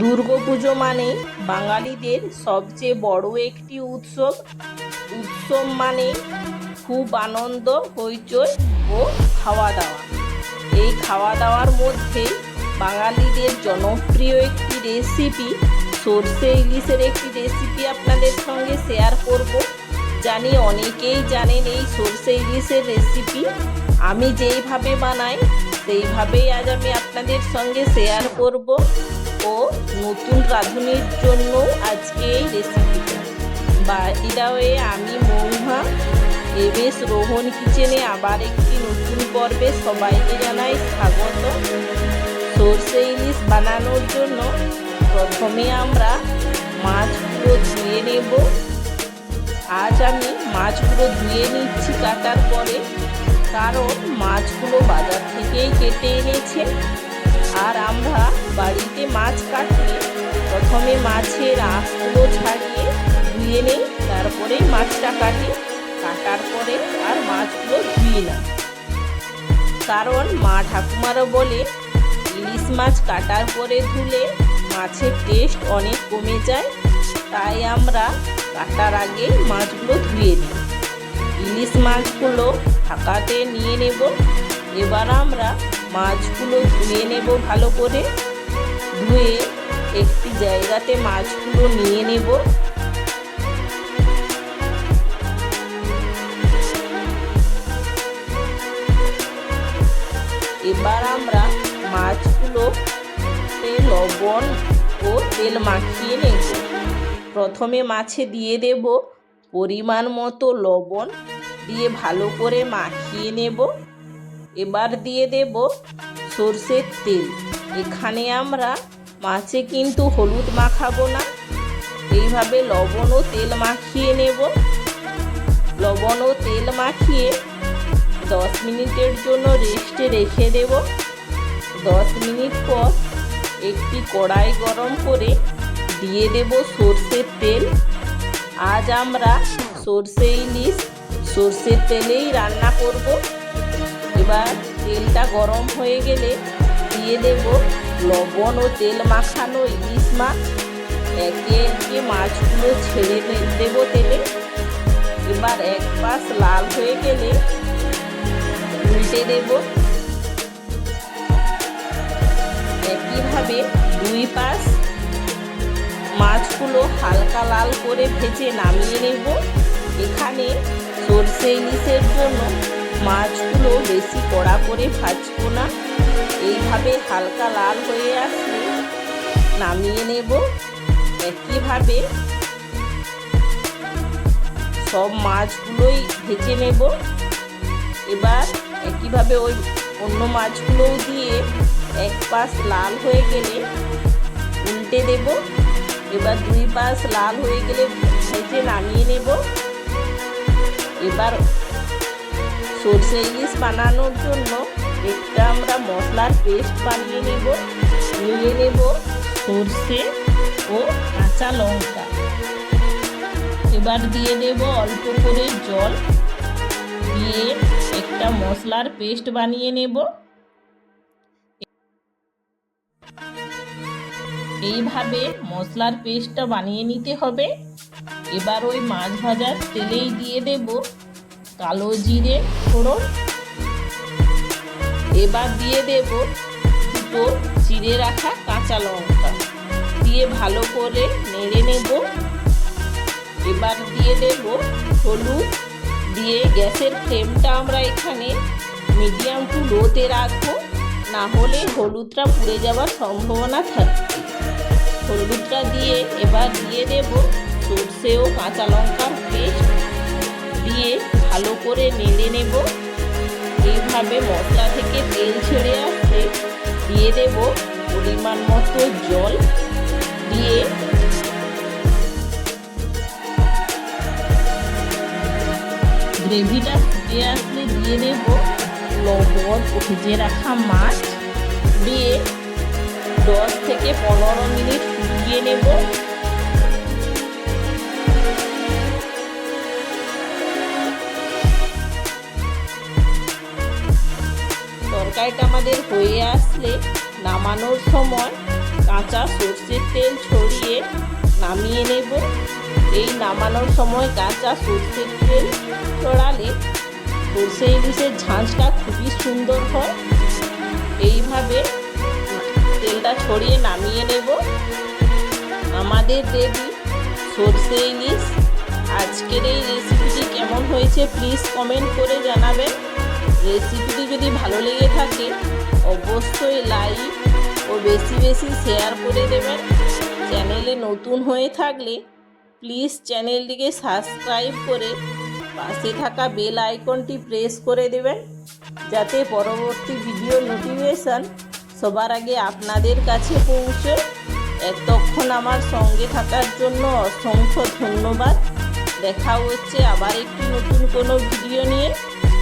দুর্গাপুজো মানে বাঙালিদের সবচেয়ে বড় একটি উৎসব। উৎসব মানে খুব আনন্দ, হইচই ও খাওয়া দাওয়া এই খাওয়া দাওয়ার মধ্যে বাঙালিদের জনপ্রিয় একটি রেসিপি সর্ষে ইলিশের একটি রেসিপি আপনাদের সঙ্গে শেয়ার করব। জানি অনেকেই জানেন এই সর্ষে ইলিশের রেসিপি আমি যেইভাবে বানাই, সেইভাবেই আজ আমি আপনাদের সঙ্গে শেয়ার করব। ও নতুন রাঁধুনির জন্য আজকে এই রেসিপিটা বাড়িটা হয়ে আমি মৌহা এমএস রোহন কিচেনে আবার একটি নতুন পর্বে সবাইকে জানাই স্বাগত। সর্ষে ইলিশ বানানোর জন্য প্রথমে আমরা মাছগুলো ধুয়ে নেব। আজ আমি মাছগুলো ধুয়ে নিচ্ছি কাটার পরে, কারণ মাছগুলো বাজার থেকেই কেটে এনেছে। আর আমরা বাড়িতে মাছ কাটলে প্রথমে মাছের আঁশগুলো ছাড়িয়ে ধুয়ে নিই তারপরে মাছটা কাটি। কাটার পরে আর মাছগুলো ধুই না কারণ মা ঠাকুমারও বলে, ইলিশ মাছ কাটার পরে ধুলে মাছের টেস্ট অনেক কমে যায়। তাই আমরা কাটার আগে মাছগুলো ধুয়ে নিই। ইলিশ মাছগুলো ঢাকাতে নিয়ে নেব। এবার আমরা মাছগুলো ধুয়ে নেব ভালো করে। ধুয়ে একটি জায়গাতে মাছগুলো নিয়ে নেব। এবার আমরা মাছগুলো লবণ ও তেল মাখিয়ে নেব। প্রথমে মাছে দিয়ে দেব পরিমাণ মতো লবণ দিয়ে ভালো করে মাখিয়ে নেব। এবার দিয়ে দেব সর্ষের তেল। এখানে আমরা মাছে কিন্তু হলুদ মাখাবো না। এইভাবে লবণ ও তেল মাখিয়ে নেব। লবণ ও তেল মাখিয়ে দশ মিনিটের জন্য রেস্টে রেখে দেব। দশ মিনিট পর একটি কড়াই গরম করে দিয়ে দেব সর্ষের তেল। আজ আমরা সর্ষে ইলিশ, সর্ষের তেলেই রান্না করব। এবার তেলটা গরম হয়ে গেলে দিয়ে দেব লবণ ও তেল মাখানো ইলিশ মাছ। একে একে মাছগুলো ছেড়ে দেব তেলে। এবার এক পাশ লাল হয়ে গেলে উল্টে দেব। একইভাবে দুই পাশ মাছগুলো হালকা লাল করে ভেজে নামিয়ে নেব। এখানে সর্ষে ইলিশের জন্য মাছগুলো বেশি কড়া করে ভাজবো না। এইভাবে হালকা লাল হয়ে আসলে নামিয়ে নেব একইভাবে। সব মাছগুলোই ভেজে নেব। এবার একইভাবে ওই অন্য মাছগুলোও দিয়ে এক পাশ লাল হয়ে গেলে উল্টে দেব। এবার দুই পাশ লাল হয়ে গেলে ভেজে নামিয়ে নেব। এবার সর্ষে ইলিশ বানানোর জন্য একটা আমরা মশলার পেস্ট বানিয়ে নেব নিয়ে নেব সর্ষে ও কাঁচা লঙ্কা। এবার দিয়ে দেব অল্প করে জল, দিয়ে একটা মশলার পেস্ট বানিয়ে নেব। এইভাবে মশলার পেস্টটা বানিয়ে নিতে হবে। এবার ওই মাছ ভাজার তেলেই দিয়ে দেব। কালো জিরে ফোড়ন। এবার দিয়ে দেব দুটো চিড়ে রাখা কাঁচা লঙ্কা। দিয়ে ভালো করে নেড়ে নেব। এবার দিয়ে দেব হলুদ। দিয়ে গ্যাসের ফ্লেমটা আমরা এখানে মিডিয়াম টু লোতে রাখব। না হলে হলুদটা পুড়ে যাওয়ার সম্ভাবনা থাকবে হলুদটা দিয়ে এবার দিয়ে দেব সর্ষে ও কাঁচা লঙ্কার পেস্ট। দিয়ে ভালো করে নেড়ে নেব। এইভাবে মশলা থেকে তেল ছেড়ে আসতে দিয়ে দেব পরিমাণ মতো জল দিয়ে। গ্রেভিটা ফুটে আসলে দিয়ে দেব। লবণ ভেজে রাখা মাছ দিয়ে দশ থেকে পনেরো মিনিট ফুটিয়ে নেব। তরকারিটা আমাদের হয়ে আসলে নামানোর সময় কাঁচা সর্ষের তেল ছড়িয়ে নামিয়ে নেব। এই নামানোর সময় কাঁচা সর্ষের তেল ছড়ালে সর্ষে ইলিশের ঝাঁঝটা খুবই সুন্দর হয়। এইভাবে তেলটা ছড়িয়ে নামিয়ে নেব। আমাদের রেডি সর্ষে ইলিশ। আজকের এই রেসিপিটি কেমন হয়েছে প্লিজ কমেন্ট করে জানাবেন। রেসিপিটি যদি ভালো লেগে থাকে, অবশ্যই লাইক ও বেশি বেশি শেয়ার করে দেবেন। চ্যানেলে নতুন হয়ে থাকলে প্লিজ চ্যানেলটিকে সাবস্ক্রাইব করে পাশে থাকা বেল আইকনটি প্রেস করে দেবেন, যাতে পরবর্তী ভিডিও নোটিফিকেশান সবার আগে আপনাদের কাছে পৌঁছে। এতক্ষণ আমার সঙ্গে থাকার জন্য অসংখ্য ধন্যবাদ। দেখা হচ্ছে আবার একটি নতুন কোনো ভিডিও নিয়ে।